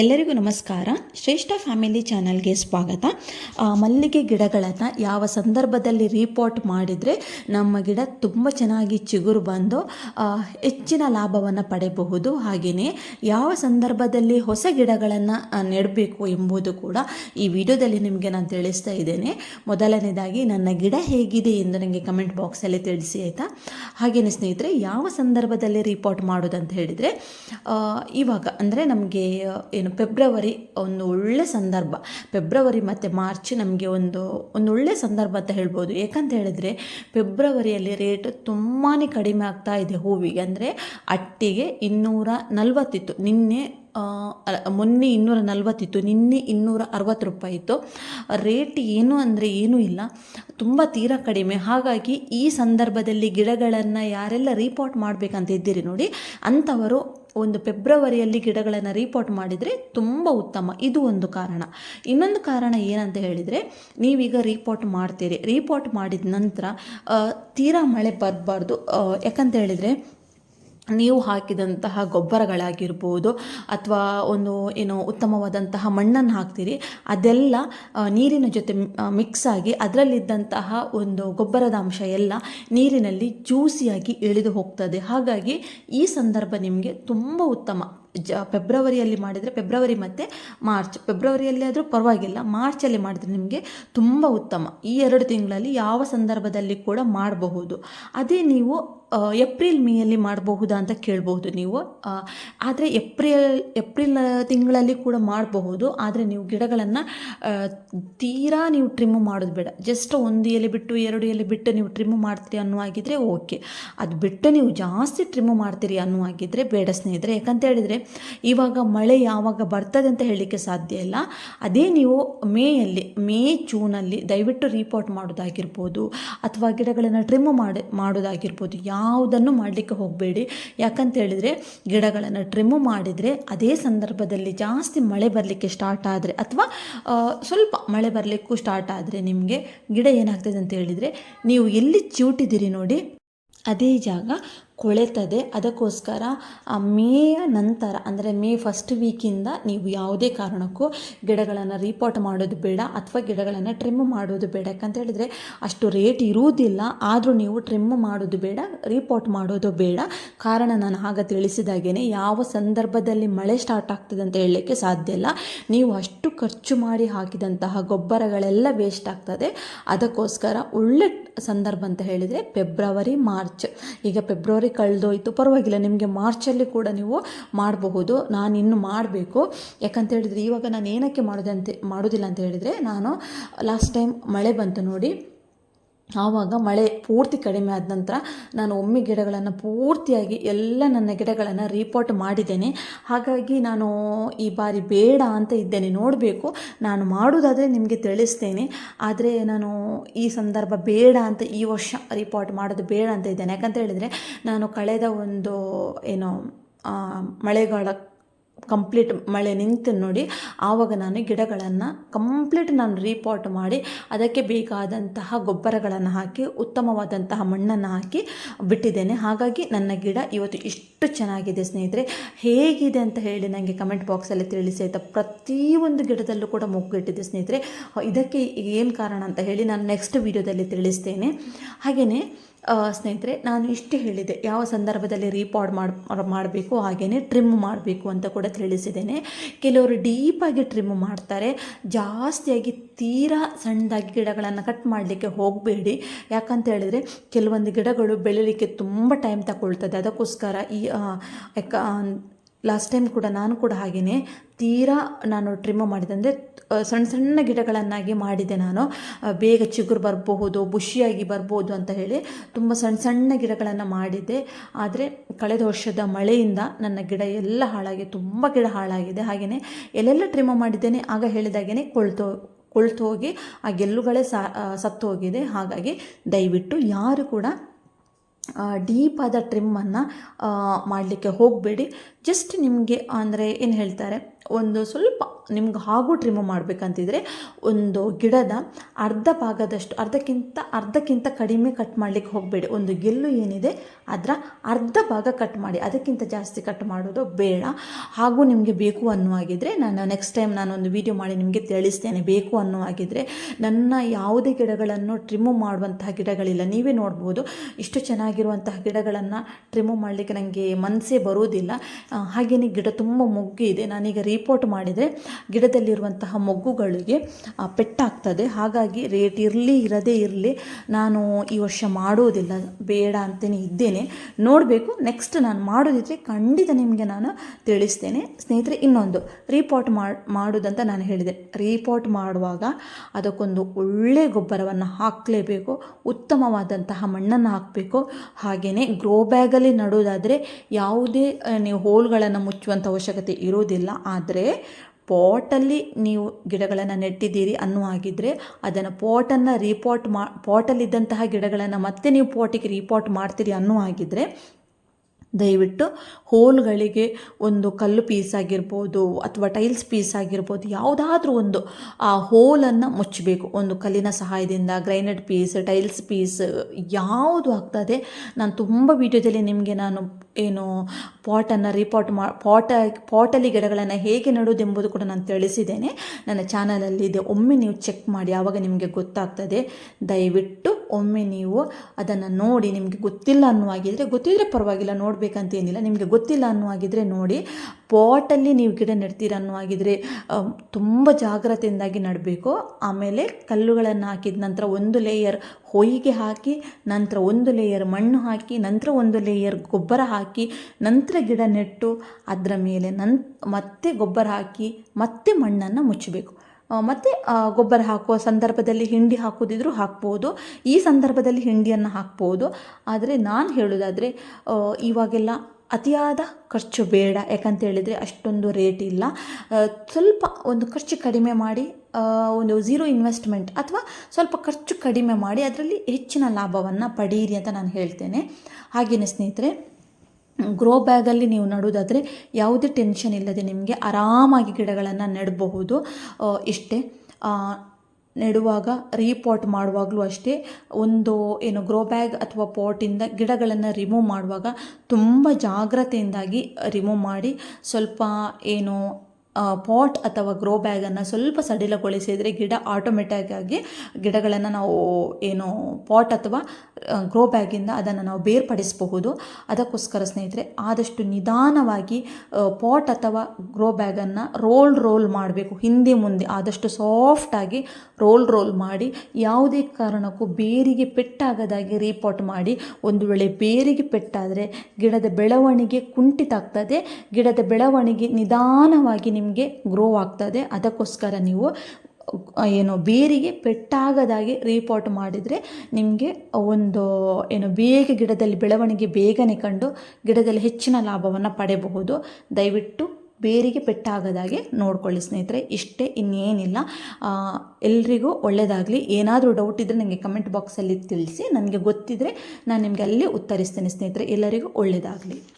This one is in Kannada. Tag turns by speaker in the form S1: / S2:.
S1: ಎಲ್ಲರಿಗೂ ನಮಸ್ಕಾರ. ಶ್ರೇಷ್ಠ ಫ್ಯಾಮಿಲಿ ಚಾನಲ್ಗೆ ಸ್ವಾಗತ. ಮಲ್ಲಿಗೆ ಗಿಡಗಳನ್ನು ಯಾವ ಸಂದರ್ಭದಲ್ಲಿ ರೀಪಾಟ್ ಮಾಡಿದರೆ ನಮ್ಮ ಗಿಡ ತುಂಬ ಚೆನ್ನಾಗಿ ಚಿಗುರು ಬಂದು ಹೆಚ್ಚಿನ ಲಾಭವನ್ನು ಪಡೆಯಬಹುದು. ಹಾಗೆಯೇ ಯಾವ ಸಂದರ್ಭದಲ್ಲಿ ಹೊಸ ಗಿಡಗಳನ್ನು ನೆಡಬೇಕು ಎಂಬುದು ಕೂಡ ಈ ವಿಡಿಯೋದಲ್ಲಿ ನಿಮಗೆ ನಾನು ತಿಳಿಸ್ತಾ ಇದ್ದೇನೆ. ಮೊದಲನೇದಾಗಿ, ನನ್ನ ಗಿಡ ಹೇಗಿದೆ ಎಂದು ನನಗೆ ಕಮೆಂಟ್ ಬಾಕ್ಸಲ್ಲಿ ತಿಳಿಸಿ, ಆಯಿತಾ? ಹಾಗೆಯೇ ಸ್ನೇಹಿತರೆ, ಯಾವ ಸಂದರ್ಭದಲ್ಲಿ ರಿಪೋರ್ಟ್ ಮಾಡೋದಂತ ಹೇಳಿದರೆ ಇವಾಗ ಅಂದರೆ ನಮಗೆ ಏನು ಫೆಬ್ರವರಿ ಒಂದು ಒಳ್ಳೆ ಸಂದರ್ಭ. ಫೆಬ್ರವರಿ ಮತ್ತು ಮಾರ್ಚ್ ನಮಗೆ ಒಂದು ಒಂದು ಒಳ್ಳೆ ಸಂದರ್ಭ ಅಂತ ಹೇಳ್ಬೋದು. ಯಾಕಂತ ಹೇಳಿದರೆ, ಫೆಬ್ರವರಿಯಲ್ಲಿ ರೇಟ್ ತುಂಬಾ ಕಡಿಮೆ ಆಗ್ತಾ ಇದೆ ಹೂವಿಗೆ. ಅಂದರೆ ಅಟ್ಟಿಗೆ ಇನ್ನೂರ ನಲ್ವತ್ತಿತ್ತು. ನಿನ್ನೆ ಮೊನ್ನೆ ಇನ್ನೂರ ನಲ್ವತ್ತಿತ್ತು, ನಿನ್ನೆ ಇನ್ನೂರ ಅರವತ್ತು ರೂಪಾಯಿ ಇತ್ತು. ರೇಟ್ ಏನು ಅಂದರೆ ಏನೂ ಇಲ್ಲ. ತುಂಬ ತೀರಾ ಕಡಿಮೆ. ಹಾಗಾಗಿ ಈ ಸಂದರ್ಭದಲ್ಲಿ ಗಿಡಗಳನ್ನು ಯಾರೆಲ್ಲ ರೀಪಾಟ್ ಮಾಡಬೇಕಂತ ಇದ್ದೀರಿ ನೋಡಿ, ಅಂಥವರು ಒಂದು ಫೆಬ್ರವರಿಯಲ್ಲಿ ಗಿಡಗಳನ್ನು ರೀಪೋರ್ಟ್ ಮಾಡಿದರೆ ತುಂಬ ಉತ್ತಮ. ಇದು ಒಂದು ಕಾರಣ. ಇನ್ನೊಂದು ಕಾರಣ ಏನಂತ ಹೇಳಿದರೆ, ನೀವೀಗ ರೀಪೋರ್ಟ್ ಮಾಡ್ತೀರಿ. ರೀಪೋರ್ಟ್ ಮಾಡಿದ ನಂತರ ತೀರಾ ಮಳೆ ಬರಬಾರ್ದು. ಯಾಕಂತ ಹೇಳಿದರೆ ನೀವು ಹಾಕಿದಂತಹ ಗೊಬ್ಬರಗಳಾಗಿರ್ಬೋದು ಅಥವಾ ಒಂದು ಏನು ಉತ್ತಮವಾದಂತಹ ಮಣ್ಣನ್ನು ಹಾಕ್ತೀರಿ, ಅದೆಲ್ಲ ನೀರಿನ ಜೊತೆ ಮಿಕ್ಸ್ ಆಗಿ ಅದರಲ್ಲಿದ್ದಂತಹ ಒಂದು ಗೊಬ್ಬರದ ಅಂಶ ಎಲ್ಲ ನೀರಿನಲ್ಲಿ ಜ್ಯೂಸಿಯಾಗಿ ಇಳಿದು ಹೋಗ್ತದೆ. ಹಾಗಾಗಿ ಈ ಸಂದರ್ಭ ನಿಮಗೆ ತುಂಬ ಉತ್ತಮ. ಜ, ಫೆಬ್ರವರಿಯಲ್ಲಿ ಮಾಡಿದರೆ ಫೆಬ್ರವರಿ ಮತ್ತು ಮಾರ್ಚ್. ಫೆಬ್ರವರಿಯಲ್ಲಿ ಆದರೂ ಪರವಾಗಿಲ್ಲ, ಮಾರ್ಚಲ್ಲಿ ಮಾಡಿದರೆ ನಿಮಗೆ ತುಂಬ ಉತ್ತಮ. ಈ ಎರಡು ತಿಂಗಳಲ್ಲಿ ಯಾವ ಸಂದರ್ಭದಲ್ಲಿ ಕೂಡ ಮಾಡಬಹುದು. ಅದೇ ನೀವು ಏಪ್ರಿಲ್ ಮೇಯಲ್ಲಿ ಮಾಡಬಹುದಾ ಅಂತ ಕೇಳಬಹುದು ನೀವು. ಆದರೆ ಏಪ್ರಿಲ್ ಏಪ್ರಿಲ್ ತಿಂಗಳಲ್ಲಿ ಕೂಡ ಮಾಡಬಹುದು. ಆದರೆ ನೀವು ಗಿಡಗಳನ್ನು ತೀರಾ ನೀವು ಟ್ರಿಮ್ ಮಾಡೋದು ಬೇಡ. ಜಸ್ಟ್ ಒಂದು ಎಲೆ ಬಿಟ್ಟು ಎರಡು ಎಲೆ ಬಿಟ್ಟು ನೀವು ಟ್ರಿಮ್ ಮಾಡ್ತೀರಿ ಅನ್ನುವಾಗಿದ್ದರೆ ಓಕೆ ಅದು ಬಿಟ್ಟು ನೀವು ಜಾಸ್ತಿ ಟ್ರಿಮ್ ಮಾಡ್ತೀರಿ ಅನ್ನುವಾಗಿದ್ದರೆ ಬೇಡ ಸ್ನೇಹಿತರೆ. ಯಾಕಂತ ಹೇಳಿದರೆ ಇವಾಗ ಮಳೆ ಯಾವಾಗ ಬರ್ತದೆ ಅಂತ ಹೇಳಲಿಕ್ಕೆ ಸಾಧ್ಯ ಇಲ್ಲ. ಅದೇ ನೀವು ಮೇಯಲ್ಲಿ, ಮೇ, ಜೂನಲ್ಲಿ ದಯವಿಟ್ಟು ರೀಪಾಟ್ ಮಾಡೋದಾಗಿರ್ಬೋದು, ಅಥವಾ ಗಿಡಗಳನ್ನು ಟ್ರಿಮ್ ಮಾಡಿ, ಮಾಡೋದಾಗಿರ್ಬೋದು ಯಾವುದನ್ನು ಮಾಡಲಿಕ್ಕೆ ಹೋಗಬೇಡಿ. ಯಾಕಂತ ಹೇಳಿದರೆ ಗಿಡಗಳನ್ನು ಟ್ರಿಮ್ ಮಾಡಿದರೆ ಅದೇ ಸಂದರ್ಭದಲ್ಲಿ ಜಾಸ್ತಿ ಮಳೆ ಬರಲಿಕ್ಕೆ ಸ್ಟಾರ್ಟ್ ಆದರೆ ಅಥವಾ ಸ್ವಲ್ಪ ಮಳೆ ಬರಲಿಕ್ಕೂ ಸ್ಟಾರ್ಟ್ ಆದರೆ ನಿಮಗೆ ಗಿಡ ಏನಾಗ್ತದೆ ಅಂತ ಹೇಳಿದರೆ ನೀವು ಎಲ್ಲಿ ಚಿವುಟಿದ್ದೀರಿ ನೋಡಿ, ಅದೇ ಜಾಗ ಕೊಳೆತದೆ. ಅದಕ್ಕೋಸ್ಕರ ಆ ಮೇಯ ನಂತರ, ಅಂದರೆ ಮೇ ಫಸ್ಟ್ ವೀಕಿಂದ ನೀವು ಯಾವುದೇ ಕಾರಣಕ್ಕೂ ಗಿಡಗಳನ್ನು ರಿಪೋರ್ಟ್ ಮಾಡೋದು ಬೇಡ ಅಥವಾ ಗಿಡಗಳನ್ನು ಟ್ರಿಮ್ ಮಾಡೋದು ಬೇಡ. ಯಾಕಂತ ಹೇಳಿದರೆ ಅಷ್ಟು ರೇಟ್ ಇರುವುದಿಲ್ಲ, ಆದರೂ ನೀವು ಟ್ರಿಮ್ ಮಾಡೋದು ಬೇಡ ರೀಪಾಟ್ ಮಾಡೋದು ಬೇಡ. ಕಾರಣ ನಾನು ಆಗ ತಿಳಿಸಿದಾಗೇ ಯಾವ ಸಂದರ್ಭದಲ್ಲಿ ಮಳೆ ಸ್ಟಾರ್ಟ್ ಆಗ್ತದೆ ಅಂತ ಹೇಳಲಿಕ್ಕೆ ಸಾಧ್ಯ ಇಲ್ಲ. ನೀವು ಅಷ್ಟು ಖರ್ಚು ಮಾಡಿ ಹಾಕಿದಂತಹ ಗೊಬ್ಬರಗಳೆಲ್ಲ ವೇಸ್ಟ್ ಆಗ್ತದೆ. ಅದಕ್ಕೋಸ್ಕರ ಒಳ್ಳೆ ಸಂದರ್ಭ ಅಂತ ಹೇಳಿದರೆ ಫೆಬ್ರವರಿ ಮಾರ್ಚ್ ಈಗ ಫೆಬ್ರವರಿ ಕಳೆದೋಯ್ತು. ಪರವಾಗಿಲ್ಲ, ನಿಮಗೆ ಮಾರ್ಚಲ್ಲಿ ಕೂಡ ನೀವು ಮಾಡಬಹುದು. ನಾನು ಇನ್ನು ಮಾಡಬೇಕು. ಯಾಕಂತ ಹೇಳಿದ್ರೆ, ಇವಾಗ ನಾನು ಏನಕ್ಕೆ ಮಾಡೋದಂತೆ, ಮಾಡೋದಿಲ್ಲ ಅಂತ ಹೇಳಿದರೆ, ನಾನು ಲಾಸ್ಟ್ ಟೈಮ್ ಮಳೆ ಬಂತು ನೋಡಿ ಆವಾಗ ಮಳೆ ಪೂರ್ತಿ ಕಡಿಮೆ ಆದ ನಂತರ ನಾನು ಒಮ್ಮೆ ಗಿಡಗಳನ್ನು ಪೂರ್ತಿಯಾಗಿ ಎಲ್ಲ ನನ್ನ ಗಿಡಗಳನ್ನು ರಿಪೋರ್ಟ್ ಮಾಡಿದ್ದೇನೆ. ಹಾಗಾಗಿ ನಾನು ಈ ಬಾರಿ ಬೇಡ ಅಂತ ಇದ್ದೇನೆ. ನೋಡಬೇಕು. ನಾನು ಮಾಡೋದಾದರೆ ನಿಮಗೆ ತಿಳಿಸ್ತೇನೆ. ಆದರೆ ನಾನು ಈ ಸಂದರ್ಭ ಬೇಡ ಅಂತ ಈ ವರ್ಷ ರಿಪೋರ್ಟ್ ಮಾಡೋದು ಬೇಡ ಅಂತ ಇದ್ದೇನೆ. ಯಾಕಂತ ಹೇಳಿದರೆ ನಾನು ಕಳೆದ ಒಂದು, ಏನು ಮಳೆಗಾಲ ಕಂಪ್ಲೀಟ್ ಮಳೆ ನಿಂತು ನೋಡಿ, ಆವಾಗ ನಾನು ಗಿಡಗಳನ್ನು ಕಂಪ್ಲೀಟ್ ನಾನು ರೀಪಾಟ್ ಮಾಡಿ, ಅದಕ್ಕೆ ಬೇಕಾದಂತಹ ಗೊಬ್ಬರಗಳನ್ನು ಹಾಕಿ, ಉತ್ತಮವಾದಂತಹ ಮಣ್ಣನ್ನು ಹಾಕಿ ಬಿಟ್ಟಿದ್ದೇನೆ. ಹಾಗಾಗಿ ನನ್ನ ಗಿಡ ಇವತ್ತು ಇಷ್ಟು ಚೆನ್ನಾಗಿದೆ ಸ್ನೇಹಿತರೆ. ಹೇಗಿದೆ ಅಂತ ಹೇಳಿ ನನಗೆ ಕಮೆಂಟ್ ಬಾಕ್ಸಲ್ಲಿ ತಿಳಿಸಿ ಆಯಿತಾ? ಪ್ರತಿಯೊಂದು ಗಿಡದಲ್ಲೂ ಕೂಡ ಮೊಗ್ಗಿಟ್ಟಿದೆ ಸ್ನೇಹಿತರೆ. ಇದಕ್ಕೆ ಏನು ಕಾರಣ ಅಂತ ಹೇಳಿ ನಾನು ನೆಕ್ಸ್ಟ್ ವಿಡಿಯೋದಲ್ಲಿ ತಿಳಿಸ್ತೇನೆ. ಹಾಗೆಯೇ ಸ್ನೇಹಿತರೆ, ನಾನು ಇಷ್ಟು ಹೇಳಿದೆ. ಯಾವ ಸಂದರ್ಭದಲ್ಲಿ ರೀಪಾಡ್ ಮಾಡಿ, ಮಾಡಬೇಕು ಹಾಗೆಯೇ ಟ್ರಿಮ್ ಮಾಡಬೇಕು ಅಂತ ಕೂಡ ತಿಳಿಸಿದ್ದೇನೆ. ಕೆಲವರು ಡೀಪಾಗಿ ಟ್ರಿಮ್ ಮಾಡ್ತಾರೆ. ಜಾಸ್ತಿಯಾಗಿ ತೀರಾ ಸಣ್ಣದಾಗಿ ಗಿಡಗಳನ್ನು ಕಟ್ ಮಾಡಲಿಕ್ಕೆ ಹೋಗಬೇಡಿ. ಯಾಕಂತ ಹೇಳಿದರೆ, ಕೆಲವೊಂದು ಗಿಡಗಳು ಬೆಳೀಲಿಕ್ಕೆ ತುಂಬ ಟೈಮ್ ತಗೊಳ್ತದೆ. ಅದಕ್ಕೋಸ್ಕರ ಈ ಲಾಸ್ಟ್ ಟೈಮ್ ಕೂಡ ನಾನು ಕೂಡ ಹಾಗೆಯೇ ತೀರಾ ನಾನು ಟ್ರಿಮ್ ಮಾಡಿದೆ. ಅಂದರೆ ಸಣ್ಣ ಸಣ್ಣ ಗಿಡಗಳನ್ನಾಗಿ ಮಾಡಿದೆ ನಾನು. ಬೇಗ ಚಿಗುರು ಬರಬಹುದು ಬುಷಿಯಾಗಿ ಬರ್ಬೋದು ಅಂತ ಹೇಳಿ ತುಂಬ ಸಣ್ಣ ಸಣ್ಣ ಗಿಡಗಳನ್ನು ಮಾಡಿದ್ದೆ ಆದರೆ, ಕಳೆದ ವರ್ಷದ ಮಳೆಯಿಂದ ನನ್ನ ಗಿಡ ಎಲ್ಲ ಹಾಳಾಗಿ, ತುಂಬ ಗಿಡ ಹಾಳಾಗಿದೆ. ಹಾಗೆಯೇ ಎಲ್ಲೆಲ್ಲ ಟ್ರಿಮ್ ಮಾಡಿದ್ದೇನೆ. ಆಗ ಹೇಳಿದಾಗೇ ಕೊಳ್ತು ಕೊಳ್ತು ಹೋಗಿ ಆ ಗೆಲ್ಲುಗಳೇ ಸತ್ತು ಹೋಗಿದೆ ಹಾಗಾಗಿ ದಯವಿಟ್ಟು ಯಾರು ಕೂಡ ಡೀಪಾದ ಟ್ರಿಮ್ಮನ್ನು ಮಾಡಲಿಕ್ಕೆ ಹೋಗಬೇಡಿ. ಜಸ್ಟ್ ನಿಮಗೆ ಅಂದರೆ ಏನು ಹೇಳ್ತಾರೆ ಒಂದು ಸ್ವಲ್ಪ ನಿಮ್ಗೆ ಹಾಗೂ ಟ್ರಿಮ್ ಮಾಡಬೇಕಂತಿದ್ರೆ ಒಂದು ಗಿಡದ ಅರ್ಧ ಭಾಗದಷ್ಟು ಅರ್ಧಕ್ಕಿಂತ ಅರ್ಧಕ್ಕಿಂತ ಕಡಿಮೆ ಕಟ್ ಮಾಡಲಿಕ್ಕೆ ಹೋಗಬೇಡಿ. ಒಂದು ಗೆಲ್ಲು ಏನಿದೆ ಅದರ ಅರ್ಧ ಭಾಗ ಕಟ್ ಮಾಡಿ ಅದಕ್ಕಿಂತ ಜಾಸ್ತಿ ಕಟ್ ಮಾಡೋದು ಬೇಡ. ಹಾಗೂ ನಿಮಗೆ ಬೇಕು ಅನ್ನುವಾಗಿದ್ದರೆ ನಾನು ನೆಕ್ಸ್ಟ್ ಟೈಮ್ ನಾನೊಂದು ವಿಡಿಯೋ ಮಾಡಿ ನಿಮಗೆ ತಿಳಿಸ್ತೇನೆ. ಬೇಕು ಅನ್ನುವಾಗಿದ್ದರೆ ನನ್ನ ಯಾವುದೇ ಗಿಡಗಳನ್ನು ಟ್ರಿಮ್ಮು ಮಾಡುವಂತಹ ಗಿಡಗಳಿಲ್ಲ. ನೀವೇ ನೋಡ್ಬೋದು ಇಷ್ಟು ಚೆನ್ನಾಗಿರುವಂತಹ ಗಿಡಗಳನ್ನು ಟ್ರಿಮ್ಮು ಮಾಡಲಿಕ್ಕೆ ನನಗೆ ಮನಸ್ಸೇ ಬರುವುದಿಲ್ಲ. ಆ, ಹಾಗೆಯೇ ಗಿಡ ತುಂಬ ಮೊಗ್ಗು ಇದೆ ನಾನೀಗ ರಿಪೋರ್ಟ್ ಮಾಡಿದರೆ ಗಿಡದಲ್ಲಿರುವಂತಹ ಮೊಗ್ಗುಗಳಿಗೆ ಪೆಟ್ಟಾಗ್ತದೆ. ಹಾಗಾಗಿ ರೇಟ್ ಇರಲಿ, ಇರದೇ ಇರಲಿ, ನಾನು ಈ ವರ್ಷ ಮಾಡೋದಿಲ್ಲ, ಬೇಡ ಅಂತಲೇ ಇದ್ದೇನೆ. ನೋಡಬೇಕು ನೆಕ್ಸ್ಟ್ ನಾನು ಮಾಡೋದಿದ್ರೆ ಖಂಡಿತ ನಿಮಗೆ ನಾನು ತಿಳಿಸ್ತೇನೆ. ಸ್ನೇಹಿತರೆ, ಇನ್ನೊಂದು ರೀಪಾಟ್ ಮಾಡೋದಂತ ನಾನು ಹೇಳಿದೆ. ರೀಪಾಟ್ ಮಾಡುವಾಗ ಅದಕ್ಕೊಂದು ಒಳ್ಳೆ ಗೊಬ್ಬರವನ್ನು ಹಾಕಲೇಬೇಕು, ಉತ್ತಮವಾದಂತಹ ಮಣ್ಣನ್ನು ಹಾಕಬೇಕು. ಹಾಗೆಯೇ ಗ್ರೋ ಬ್ಯಾಗಲ್ಲಿ ನಡೋದಾದರೆ ಯಾವುದೇ ನೀವು ಹೋಲ್ಗಳನ್ನು ಮುಚ್ಚುವಂಥ ಅವಶ್ಯಕತೆ ಇರೋದಿಲ್ಲ ಆದರೆ ಪಾಟಲ್ಲಿ ನೀವು ಗಿಡಗಳನ್ನು ನೆಟ್ಟಿದ್ದೀರಿ ಅನ್ನೋ ಆಗಿದ್ದರೆ ಅದನ್ನು ಪಾಟನ್ನು ರೀಪಾಟ್ ಮಾ ಪಾಟಲ್ಲಿದ್ದಂತಹ ಗಿಡಗಳನ್ನು ಮತ್ತೆ ನೀವು ಪಾಟಿಗೆ ರೀಪಾಟ್ ಮಾಡ್ತೀರಿ ಅನ್ನೋ ಆಗಿದ್ದರೆ ದಯವಿಟ್ಟು ಹೋಲ್ಗಳಿಗೆ ಒಂದು ಕಲ್ಲು ಪೀಸ್ ಆಗಿರ್ಬೋದು ಅಥವಾ ಟೈಲ್ಸ್ ಪೀಸ್ ಆಗಿರ್ಬೋದು ಯಾವುದಾದ್ರೂ ಒಂದು, ಆ ಹೋಲನ್ನು ಮುಚ್ಚಬೇಕು. ಒಂದು ಕಲ್ಲಿನ ಸಹಾಯದಿಂದ ಗ್ರೈನೆಡ್ ಪೀಸ್ ಟೈಲ್ಸ್ ಪೀಸ್ ಯಾವುದು ಆಗ್ತದೆ. ನಾನು ತುಂಬ ವಿಡಿಯೋದಲ್ಲಿ ನಿಮಗೆ ನಾನು ಏನು ಪಾಟನ್ನು ರಿಪೋರ್ಟ್ ಮಾ, ಪಾಟ ಪಾಟಲ್ಲಿ ಗಿಡಗಳನ್ನು ಹೇಗೆ ನೆಡೋದೆಂಬುದು ಕೂಡ ನಾನು ತಿಳಿಸಿದ್ದೇನೆ. ನನ್ನ ಚಾನಲಲ್ಲಿದೆ ಒಮ್ಮೆ ನೀವು ಚೆಕ್ ಮಾಡಿ, ಆವಾಗ ನಿಮಗೆ ಗೊತ್ತಾಗ್ತದೆ. ದಯವಿಟ್ಟು ಒಮ್ಮೆ ನೀವು ಅದನ್ನು ನೋಡಿ, ನಿಮಗೆ ಗೊತ್ತಿಲ್ಲ ಅನ್ನುವಾಗಿದ್ದರೆ ಗೊತ್ತಿದ್ರೆ ಪರವಾಗಿಲ್ಲ, ನೋಡಬೇಕಂತ ಏನಿಲ್ಲ. ನಿಮಗೆ ಗೊತ್ತಿಲ್ಲ ಅನ್ನುವಾಗಿದ್ದರೆ ನೋಡಿ. ಪಾಟಲ್ಲಿ ನೀವು ಗಿಡ ನೆಡ್ತೀರ ಅನ್ನುವಾಗಿದ್ದರೆ ತುಂಬ ಜಾಗ್ರತೆಯಿಂದಾಗಿ ನೆಡಬೇಕು. ಆಮೇಲೆ ಕಲ್ಲುಗಳನ್ನು ಹಾಕಿದ ನಂತರ ಒಂದು ಲೇಯರ್ ಹೊಯ್ಗೆ ಹಾಕಿ, ನಂತರ ಒಂದು ಲೇಯರ್ ಮಣ್ಣು ಹಾಕಿ, ನಂತರ ಒಂದು ಲೇಯರ್ ಗೊಬ್ಬರ ಹಾಕಿ, ನಂತರ ಗಿಡ ನೆಟ್ಟು, ಅದರ ಮೇಲೆ ನನ್, ಮತ್ತೆ ಗೊಬ್ಬರ ಹಾಕಿ, ಮತ್ತೆ ಮಣ್ಣನ್ನು ಮುಚ್ಚಬೇಕು. ಮತ್ತು ಗೊಬ್ಬರ ಹಾಕುವ ಸಂದರ್ಭದಲ್ಲಿ ಹಿಂಡಿ ಹಾಕೋದಿದ್ರೂ ಹಾಕ್ಬೋದು. ಈ ಸಂದರ್ಭದಲ್ಲಿ ಹಿಂಡಿಯನ್ನು ಹಾಕ್ಬೋದು. ಆದರೆ ನಾನು ಹೇಳೋದಾದರೆ ಇವಾಗೆಲ್ಲ ಅತಿಯಾದ ಖರ್ಚು ಬೇಡ. ಯಾಕಂತ ಹೇಳಿದರೆ ಅಷ್ಟೊಂದು ರೇಟ್ ಇಲ್ಲ. ಸ್ವಲ್ಪ ಒಂದು ಖರ್ಚು ಕಡಿಮೆ ಮಾಡಿ ಒಂದು ಝೀರೋ ಇನ್ವೆಸ್ಟ್ಮೆಂಟ್ ಅಥವಾ ಸ್ವಲ್ಪ ಖರ್ಚು ಕಡಿಮೆ ಮಾಡಿ ಅದರಲ್ಲಿ ಹೆಚ್ಚಿನ ಲಾಭವನ್ನು ಪಡೀರಿ ಅಂತ ನಾನು ಹೇಳ್ತೇನೆ. ಹಾಗೆಯೇ ಸ್ನೇಹಿತರೆ ಗ್ರೋ ಬ್ಯಾಗಲ್ಲಿ ನೀವು ನಡೋದಾದರೆ ಯಾವುದೇ ಟೆನ್ಷನ್ ಇಲ್ಲದೆ ನಿಮಗೆ ಆರಾಮಾಗಿ ಗಿಡಗಳನ್ನು ನೆಡಬಹುದು. ಇಷ್ಟೇ. ನೆಡುವಾಗ ರೀಪಾಟ್ ಮಾಡುವಾಗಲೂ ಅಷ್ಟೇ, ಒಂದು ಏನು ಗ್ರೋ ಬ್ಯಾಗ್ ಅಥವಾ ಪಾಟಿಂದ ಗಿಡಗಳನ್ನು ರಿಮೂವ್ ಮಾಡುವಾಗ ತುಂಬ ಜಾಗ್ರತೆಯಿಂದಾಗಿ ರಿಮೂವ್ ಮಾಡಿ, ಸ್ವಲ್ಪ ಏನು ಪಾಟ್ ಅಥವಾ ಗ್ರೋ ಬ್ಯಾಗನ್ನು ಸ್ವಲ್ಪ ಸಡಿಲಗೊಳಿಸಿದರೆ ಗಿಡ ಆಟೋಮೆಟಿಕ್ ಆಗಿ ಗಿಡಗಳನ್ನು ನಾವು ಏನು ಪಾಟ್ ಅಥವಾ ಗ್ರೋ ಬ್ಯಾಗಿಂದ ಅದನ್ನು ನಾವು ಬೇರ್ಪಡಿಸಬಹುದು. ಅದಕ್ಕೋಸ್ಕರ ಸ್ನೇಹಿತರೆ, ಆದಷ್ಟು ನಿಧಾನವಾಗಿ ಪಾಟ್ ಅಥವಾ ಗ್ರೋ ಬ್ಯಾಗನ್ನು ರೋಲ್ ರೋಲ್ ಮಾಡಬೇಕು. ಹಿಂದೆ ಮುಂದೆ ಆದಷ್ಟು ಸಾಫ್ಟಾಗಿ ರೋಲ್ ರೋಲ್ ಮಾಡಿ, ಯಾವುದೇ ಕಾರಣಕ್ಕೂ ಬೇರಿಗೆ ಪೆಟ್ಟಾಗದಾಗಿ ರೀಪಾಟ್ ಮಾಡಿ, ಒಂದು ವೇಳೆ ಬೇರಿಗೆ ಪೆಟ್ಟಾದರೆ ಗಿಡದ ಬೆಳವಣಿಗೆ ಕುಂಠಿತ ಆಗ್ತದೆ. ಗಿಡದ ಬೆಳವಣಿಗೆ ನಿಧಾನವಾಗಿ ನಿಮಗೆ ಗ್ರೋ ಆಗ್ತದೆ. ಅದಕ್ಕೋಸ್ಕರ ನೀವು ಏನು, ಬೇರಿಗೆ ಪೆಟ್ಟಾಗದಾಗೆ ರಿಪೋರ್ಟ್ ಮಾಡಿದರೆ ನಿಮಗೆ ಒಂದು, ಏನು, ಬೇಗ ಗಿಡದಲ್ಲಿ ಬೆಳವಣಿಗೆ ಬೇಗನೆ ಕಂಡು ಗಿಡದಲ್ಲಿ ಹೆಚ್ಚಿನ ಲಾಭವನ್ನು ಪಡೆಯಬಹುದು ದಯವಿಟ್ಟು ಬೇರಿಗೆ ಪೆಟ್ಟಾಗದಾಗೆ ನೋಡ್ಕೊಳ್ಳಿ ಸ್ನೇಹಿತರೆ. ಇಷ್ಟೇ, ಇನ್ನೇನಿಲ್ಲ. ಎಲ್ರಿಗೂ ಒಳ್ಳೆಯದಾಗಲಿ ಏನಾದರೂ ಡೌಟ್ ಇದ್ದರೆ ನನಗೆ ಕಮೆಂಟ್ ಬಾಕ್ಸಲ್ಲಿ ತಿಳಿಸಿ. ನನಗೆ ಗೊತ್ತಿದ್ದರೆ ನಾನು ನಿಮಗೆ ಅಲ್ಲಿ ಉತ್ತರಿಸ್ತೇನೆ ಸ್ನೇಹಿತರೆ. ಎಲ್ಲರಿಗೂ ಒಳ್ಳೆಯದಾಗಲಿ